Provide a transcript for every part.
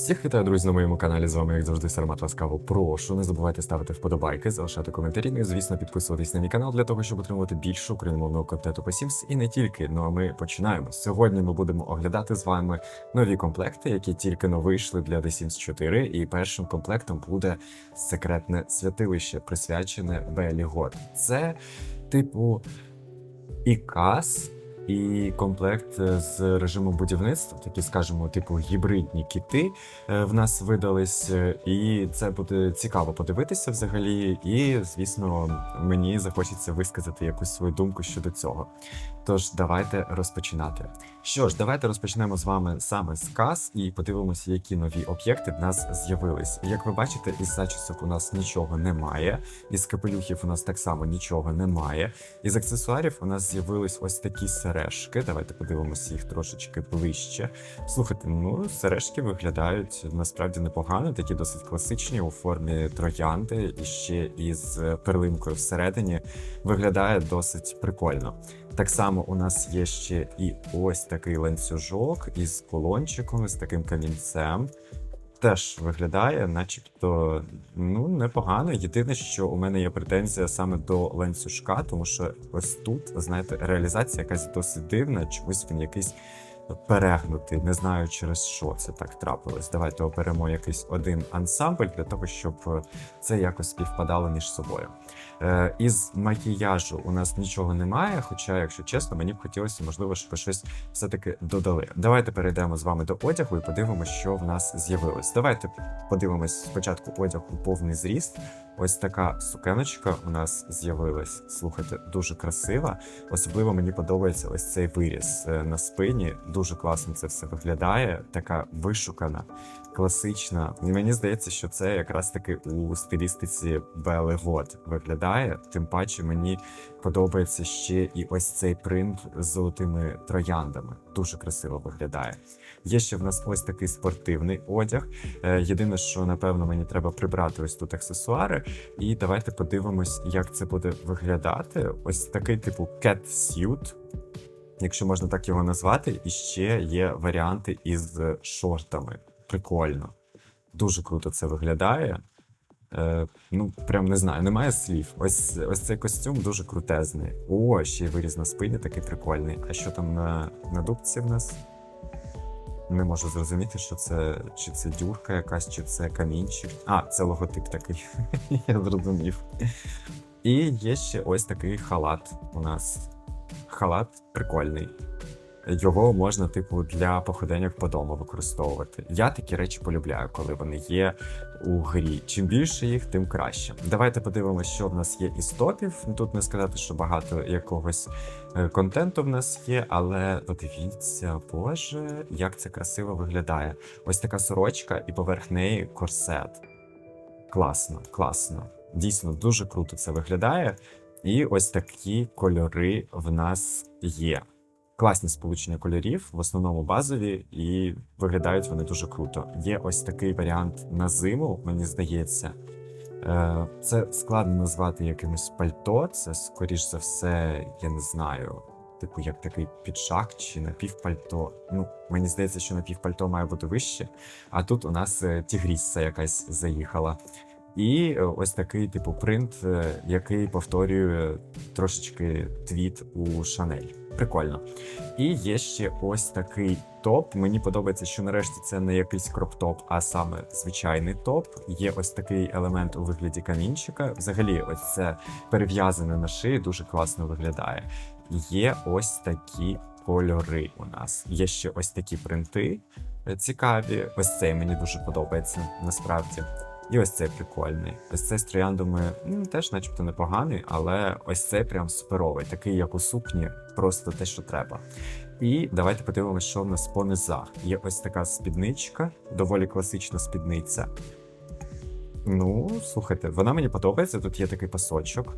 Всіх вітаю, друзі, на моєму каналі. З вами, як завжди, Сармат Ласкаво. Прошу, не забувайте ставити вподобайки, залишати коментарі. Ну і, звісно, підписуватись на мій канал для того, щоб отримувати більше україномовного контенту по Sims і не тільки. Ну а ми починаємо. Сьогодні ми будемо оглядати з вами нові комплекти, які тільки но вийшли для The Sims 4. І першим комплектом буде секретне святилище, присвячене Белі Год. Це типу ікас. І комплект з режимом будівництва, такі, скажімо, типу гібридні кіти е, в нас видались, е, і це буде цікаво подивитися взагалі. І, звісно, мені захочеться висказати якусь свою думку щодо цього. Тож давайте розпочинати. Що ж, давайте розпочнемо з вами саме з кас і подивимося, які нові об'єкти в нас з'явились. Як ви бачите, із зачісок у нас нічого немає, із капелюхів у нас так само нічого немає. Із аксесуарів у нас з'явились ось такі сережки. Давайте подивимося їх трошечки ближче. Слухайте, ну сережки виглядають насправді непогано, такі досить класичні у формі троянди і ще із перлинкою всередині. Виглядає досить прикольно. Так само у нас є ще і ось такий ланцюжок із колончиком, з таким камінцем. Теж виглядає, начебто, ну, непогано. Єдине, що у мене є претензія саме до ланцюжка, тому що ось тут, знаєте, реалізація якась досить дивна, чомусь він якийсь перегнутий. Не знаю, через що це так трапилось. Давайте оберемо якийсь один ансамбль для того, щоб це якось співпадало між собою. Е, із макіяжу у нас нічого немає, хоча, якщо чесно, мені б хотілося, можливо, щоб щось все-таки додали. Давайте перейдемо з вами до одягу і подивимося, що в нас з'явилось. Давайте подивимось спочатку одяг у повний зріст. Ось така сукеночка у нас з'явилась. Слухайте, дуже красива. Особливо мені подобається ось цей виріз е, на спині. Дуже класно це все виглядає. Така вишукана, класична. І мені здається, що це якраз таки у стилістиці Белли Год виглядає. Тим паче мені подобається ще і ось цей принт з золотими трояндами. Дуже красиво виглядає. Є ще в нас ось такий спортивний одяг. Е, Єдине, що напевно мені треба прибрати ось тут аксесуари. І давайте подивимось, як це буде виглядати. Ось такий типу cat suit, якщо можна так його назвати. І ще є варіанти із шортами. Прикольно. Дуже круто це виглядає. Е, ну, прям не знаю, немає слів. Ось ось цей костюм дуже крутезний. О, ще й виріз на спині такий прикольний. А що там на, на дубці в нас? Не можу зрозуміти, що це чи це дюрка якась, чи це камінчик. А, це логотип такий. Я зрозумів. І є ще ось такий халат у нас. Халат прикольний. Його можна, типу, для походеньок по дому використовувати. Я такі речі полюбляю, коли вони є у грі. Чим більше їх, тим краще. Давайте подивимося, що в нас є із топів. Тут не сказати, що багато якогось е, контенту в нас є, але подивіться, боже, як це красиво виглядає. Ось така сорочка, і поверх неї корсет. Класно, класно. Дійсно, дуже круто це виглядає. І ось такі кольори в нас є. Класні сполучення кольорів, в основному базові, і виглядають вони дуже круто. Є ось такий варіант на зиму, мені здається. Е, Це складно назвати якимось пальто. Це, скоріш за все, я не знаю, типу, як такий піджак чи напівпальто. Ну, мені здається, що напівпальто має бути вище. А тут у нас е, тігрісса якась заїхала. І е, ось такий типу принт, який повторює трошечки твіт у Шанель. Прикольно. І є ще ось такий топ. Мені подобається, що нарешті це не якийсь кроп-топ, а саме звичайний топ. Є ось такий елемент у вигляді камінчика. Взагалі, ось це перев'язане на шиї, дуже класно виглядає. Є ось такі кольори у нас. Є ще ось такі принти е, цікаві. Ось цей мені дуже подобається насправді. І ось цей прикольний. Ось цей з трояндами ну, теж, начебто, непоганий, але ось цей прям суперовий, такий, як у сукні, просто те, що треба. І давайте подивимося, що в нас по низах. Є ось така спідничка, доволі класична спідниця. Ну, слухайте, вона мені подобається. Тут є такий пасочок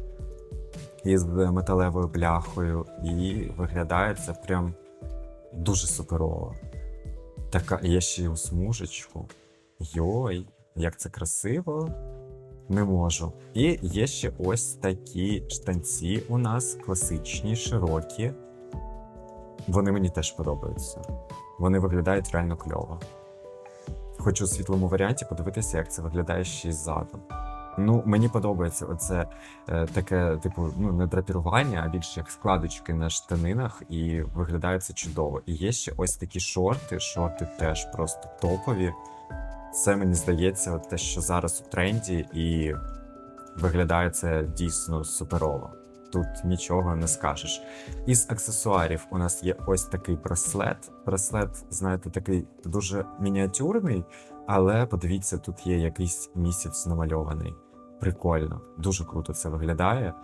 із металевою бляхою, і виглядає це прям дуже суперово. Така є ще й у смужечку. Йой. Як це красиво. Не можу. І є ще ось такі штанці у нас класичні, широкі. Вони мені теж подобаються. Вони виглядають реально кльово. хочу у світлому варіанті подивитися, як це виглядає ще й ззаду. Ну, мені подобається оце е, таке, типу, ну не драпірування, а більше як складочки на штанинах, і виглядає це чудово. І є ще ось такі шорти. Шорти теж просто топові. Це мені здається, те, що зараз у тренді, і виглядає це дійсно суперово. Тут нічого не скажеш. Із аксесуарів у нас є ось такий браслет. Браслет, знаєте, такий дуже мініатюрний, але подивіться, тут є якийсь місяць намальований. Прикольно, дуже круто це виглядає.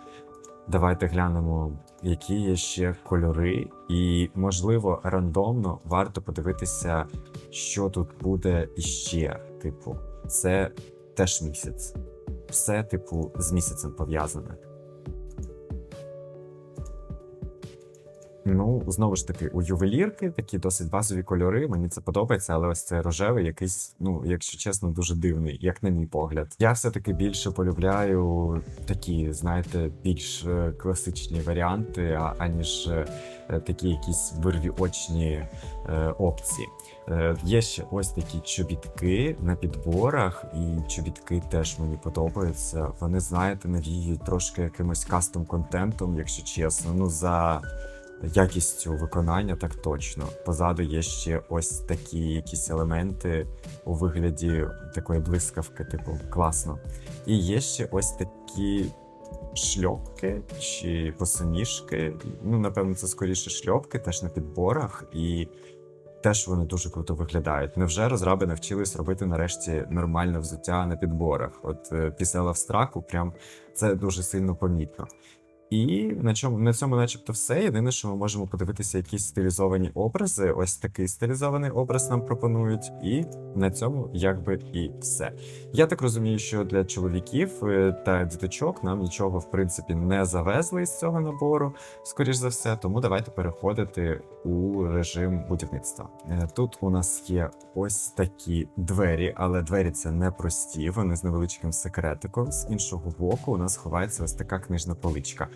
Давайте глянемо, які є ще кольори, і, можливо, рандомно варто подивитися, що тут буде іще. Типу, це теж місяць. Все, типу, з місяцем пов'язане. Ну, знову ж таки, у ювелірки такі досить базові кольори. Мені це подобається, але ось цей рожевий якийсь, ну, якщо чесно, дуже дивний, як на мій погляд. Я все-таки більше полюбляю такі, знаєте, більш е, класичні варіанти, аніж е, такі якісь вирвіочні е, опції. Е, Є ще ось такі чобітки на підборах, і чобітки теж мені подобаються. Вони, знаєте, навіюють трошки якимось кастом контентом, якщо чесно. Ну за якістю виконання, так точно. Позаду є ще ось такі якісь елементи у вигляді такої блискавки, типу, класно. І є ще ось такі. Шльопки чи босоніжки. Ну, напевно, це скоріше шльопки, теж на підборах, і теж вони дуже круто виглядають. Невже розраби навчились робити нарешті нормальне взуття на підборах? От е, після лавстраку, прям це дуже сильно помітно. І на чому на цьому, начебто, все. Єдине, що ми можемо подивитися, якісь стилізовані образи. Ось такий стилізований образ нам пропонують, і на цьому якби і все. Я так розумію, що для чоловіків е, та діточок нам нічого в принципі не завезли із цього набору, скоріш за все. Тому давайте переходити у режим будівництва. Е, Тут у нас є ось такі двері, але двері це не прості, вони з невеличким секретиком. З іншого боку, у нас ховається ось така книжна поличка.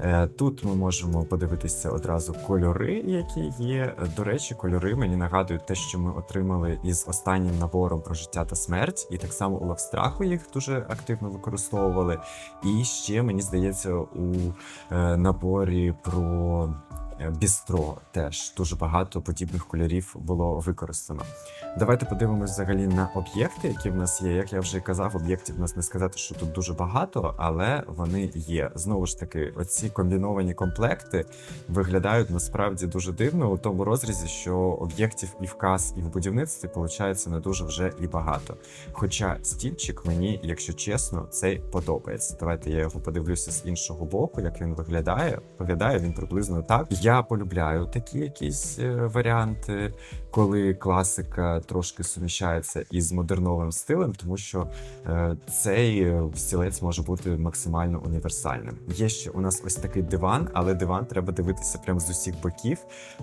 Е, Тут ми можемо подивитися одразу кольори, які є. До речі, кольори мені нагадують те, що ми отримали із останнім набором про життя та смерть, і так само у Лавстраху їх дуже активно використовували. І ще мені здається, у е, наборі про бістро теж дуже багато подібних кольорів було використано. Давайте подивимось взагалі на об'єкти, які в нас є. Як я вже казав, об'єктів в нас не сказати, що тут дуже багато, але вони є. Знову ж таки, оці комбіновані комплекти виглядають насправді дуже дивно у тому розрізі, що об'єктів і в каз, і в будівництві виходить не дуже вже і багато. Хоча стільчик мені, якщо чесно, цей подобається. Давайте я його подивлюся з іншого боку, як він виглядає. Виглядає він приблизно так. Я полюбляю такі якісь е, варіанти, коли класика трошки суміщається із модерновим стилем, тому що е, цей е, стілець може бути максимально універсальним. Є ще у нас ось такий диван, але диван треба дивитися прямо з усіх боків.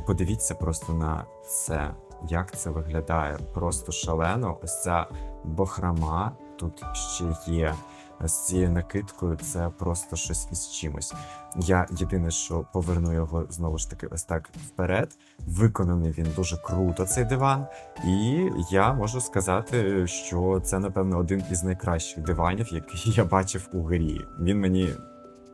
Подивіться просто на це, як це виглядає. Просто шалено. Ось ця бохрама тут ще є. З цією накидкою це просто щось із чимось. Я єдине, що поверну його знову ж таки ось так вперед. Виконаний він дуже круто, цей диван. І я можу сказати, що це, напевно, один із найкращих диванів, який я бачив у грі. Він мені.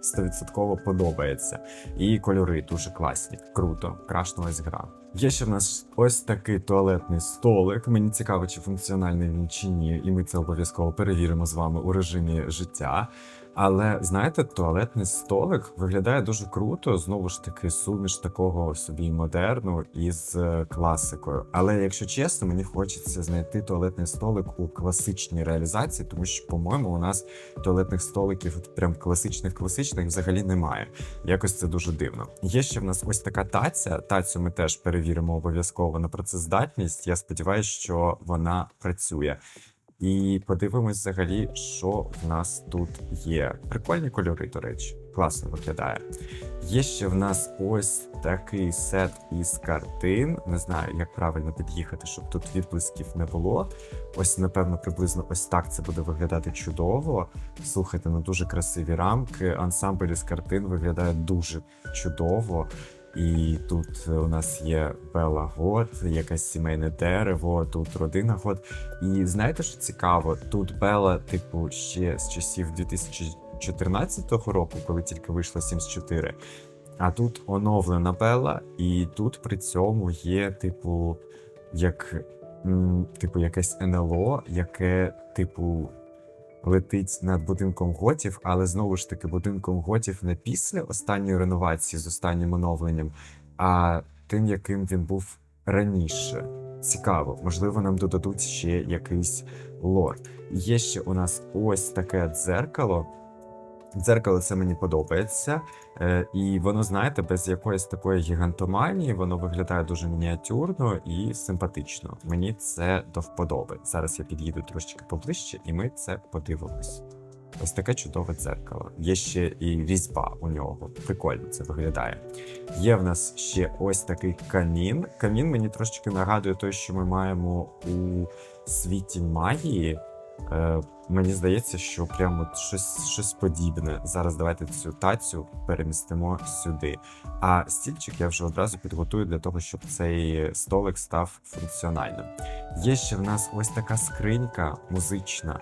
100% подобається. І кольори дуже класні. Круто, крашнулась гра. Є ще в нас ось такий туалетний столик. Мені цікаво, чи функціональний він чи ні, і ми це обов'язково перевіримо з вами у режимі життя. Але знаєте, туалетний столик виглядає дуже круто. Знову ж таки, суміш такого собі модерну із е, класикою. Але якщо чесно, мені хочеться знайти туалетний столик у класичній реалізації, тому що, по-моєму, у нас туалетних столиків прям класичних класичних взагалі немає. Якось це дуже дивно. Є ще в нас ось така таця. Тацю ми теж перевіримо обов'язково на працездатність. Я сподіваюся, що вона працює. І подивимось взагалі, що в нас тут є. Прикольні кольори, до речі, класно виглядає. Є ще в нас ось такий сет із картин. Не знаю, як правильно під'їхати, щоб тут відблисків не було. Ось, напевно, приблизно ось так це буде виглядати чудово. Слухайте, ну дуже красиві рамки. Ансамбль із картин виглядає дуже чудово. І тут у нас є Бела Год, якесь сімейне дерево, тут родина Год. І знаєте, що цікаво? Тут Бела, типу, ще з часів 2014 року, коли тільки вийшло Sims 4. А тут оновлена Бела, і тут при цьому є, типу, як, типу, якесь НЛО, яке, типу, летить над будинком готів, але знову ж таки будинком готів не після останньої реновації з останнім оновленням, а тим, яким він був раніше. Цікаво, можливо, нам додадуть ще якийсь лор. Є ще у нас ось таке дзеркало. Дзеркало це мені подобається. Е, і воно, знаєте, без якоїсь такої гігантоманії, воно виглядає дуже мініатюрно і симпатично. Мені це до вподоби. Зараз я під'їду трошечки поближче, і ми це подивимось. Ось таке чудове дзеркало. Є ще і різьба у нього. Прикольно це виглядає. Є в нас ще ось такий камін. Камін мені трошечки нагадує той, що ми маємо у світі магії. Мені здається, що прямо щось, щось подібне. Зараз давайте цю тацю перемістимо сюди. А стільчик я вже одразу підготую для того, щоб цей столик став функціональним. Є ще в нас ось така скринька музична.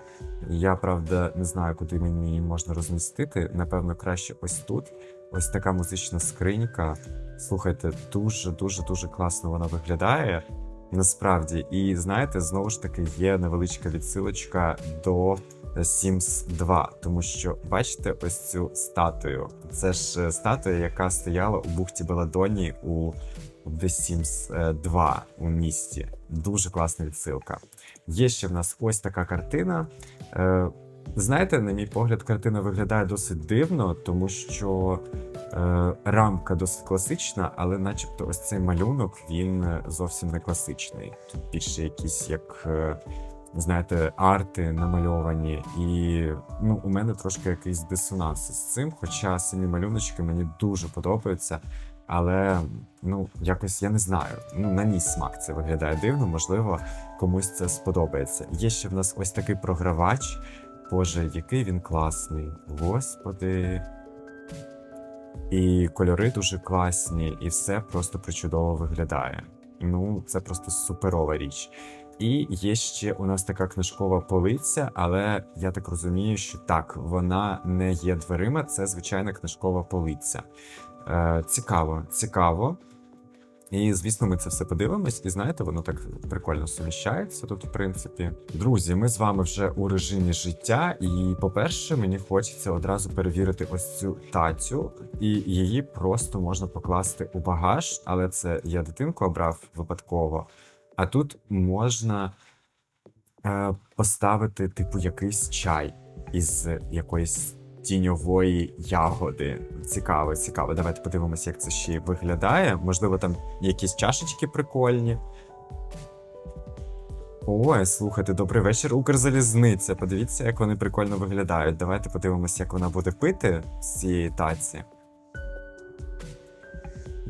Я правда не знаю, куди мені її можна розмістити. Напевно, краще ось тут. Ось така музична скринька. Слухайте, дуже дуже дуже класно вона виглядає. Насправді, і знаєте, знову ж таки є невеличка відсилочка до Sims 2, тому що бачите ось цю статую. Це ж е, статуя, яка стояла у бухті Беладоні у The Sims е, 2 у місті. Дуже класна відсилка. Є ще в нас ось така картина. Е, Знаєте, на мій погляд, картина виглядає досить дивно, тому що е, рамка досить класична, але начебто ось цей малюнок він е, зовсім не класичний. Тут більше якісь як. Е, Знаєте, арти намальовані, і ну, у мене трошки якийсь дисонанс з цим. Хоча самі малюночки мені дуже подобаються, але ну якось я не знаю. Ну на мій смак це виглядає дивно, можливо, комусь це сподобається. Є ще в нас ось такий програвач. Боже, який він класний. Господи. І кольори дуже класні, і все просто причудово виглядає. Ну, це просто суперова річ. І є ще у нас така книжкова полиця, але я так розумію, що так, вона не є дверима, це звичайна книжкова полиця. Е, цікаво, цікаво. І, звісно, ми це все подивимось, і знаєте, воно так прикольно суміщається тут, в принципі. Друзі, ми з вами вже у режимі життя, і, по-перше, мені хочеться одразу перевірити ось цю тацю, і її просто можна покласти у багаж, але це я дитинку обрав випадково. А тут можна е, поставити, типу, якийсь чай із якоїсь тіньової ягоди. Цікаво, цікаво. Давайте подивимося, як це ще виглядає. Можливо, там якісь чашечки прикольні. Ой, слухайте, добрий вечір, Укрзалізниця. Подивіться, як вони прикольно виглядають. Давайте подивимося, як вона буде пити з цієї таці.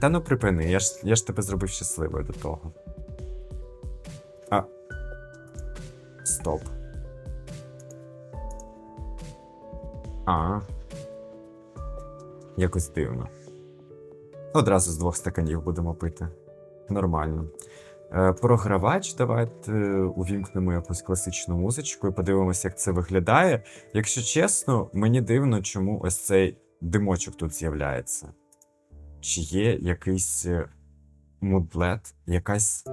Та ну припини, я ж, я ж тебе зробив щасливою до того. А. Стоп. А. Якось дивно. Одразу з двох стаканів будемо пити. Нормально. Е, програвач, давайте е, увімкнемо якусь класичну музичку і подивимося, як це виглядає. Якщо чесно, мені дивно, чому ось цей димочок тут з'являється. Чи є якийсь е, мудлет, якась.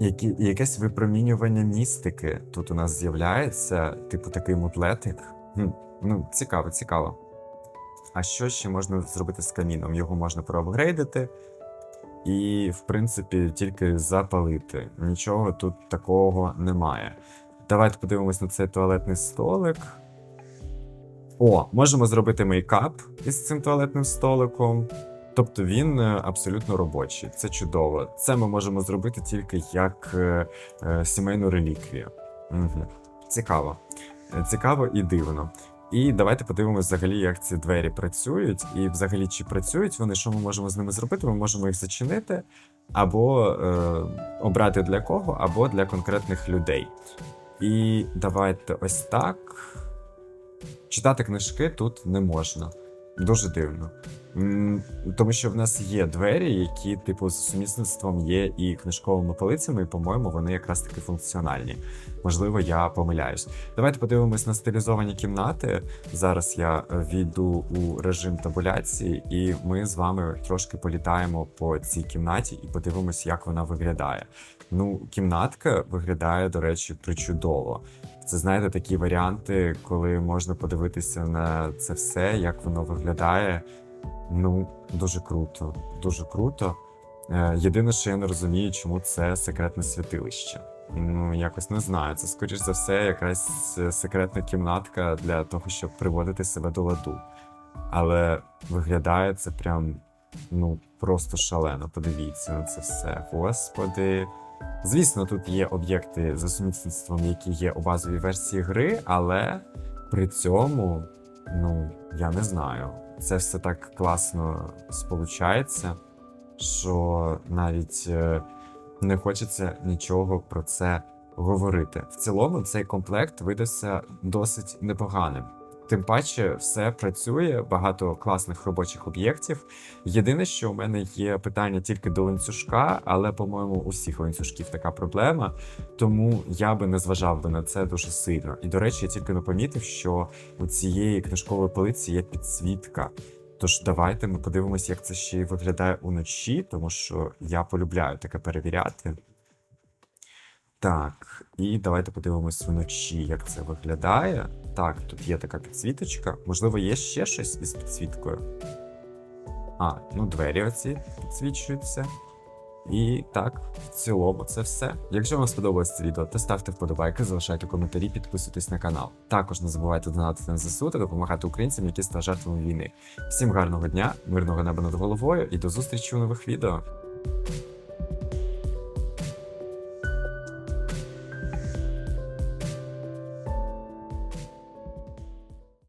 Які, якесь випромінювання містики тут у нас з'являється, типу такий мутлетик. Ну, цікаво, цікаво. А що ще можна зробити з каміном? Його можна проапгрейдити і, в принципі, тільки запалити. Нічого тут такого немає. Давайте подивимось на цей туалетний столик. О, можемо зробити мейкап із цим туалетним столиком. Тобто він е, абсолютно робочий. Це чудово. Це ми можемо зробити тільки як е, е, сімейну реліквію. Угу. Цікаво. Цікаво і дивно. І давайте подивимося взагалі, як ці двері працюють, і взагалі чи працюють вони, що ми можемо з ними зробити? Ми можемо їх зачинити, або е, обрати для кого, або для конкретних людей. І давайте ось так. Читати книжки тут не можна. Дуже дивно. Тому що в нас є двері, які, типу, з сумісництвом є і книжковими полицями, і, по-моєму, вони якраз таки функціональні. Можливо, я помиляюсь. Давайте подивимось на стилізовані кімнати. Зараз я війду у режим табуляції, і ми з вами трошки політаємо по цій кімнаті і подивимось, як вона виглядає. Ну, кімнатка виглядає, до речі, причудово. Це знаєте такі варіанти, коли можна подивитися на це все, як воно виглядає. Ну, дуже круто, дуже круто. Е, Єдине, що я не розумію, чому це секретне святилище. Ну, якось не знаю. Це, скоріш за все, якась секретна кімнатка для того, щоб приводити себе до ладу. Але виглядає це прям ну просто шалено. Подивіться на це все. Господи. Звісно, тут є об'єкти за сумісництвом, які є у базовій версії гри, але при цьому, ну, я не знаю, це все так класно сполучається, що навіть е, не хочеться нічого про це говорити. В цілому цей комплект видався досить непоганим. Тим паче, все працює, багато класних робочих об'єктів. Єдине, що у мене є питання тільки до ланцюжка, але, по-моєму, у всіх ланцюжків така проблема, тому я би не зважав би на це дуже сильно. І до речі, я тільки не помітив, що у цієї книжкової полиці є підсвітка. Тож давайте ми подивимося, як це ще й виглядає уночі, тому що я полюбляю таке перевіряти. Так, і давайте подивимось вночі, як це виглядає. Так, тут є така підсвіточка. Можливо, є ще щось із підсвіткою. А, ну двері оці підсвічуються. І так, в цілому, це все. Якщо вам сподобалось це відео, то ставте вподобайки, залишайте коментарі, підписуйтесь на канал. Також не забувайте донатити на ЗСУ та допомагати українцям, які стали жертвами війни. Всім гарного дня, мирного неба над головою і до зустрічі у нових відео.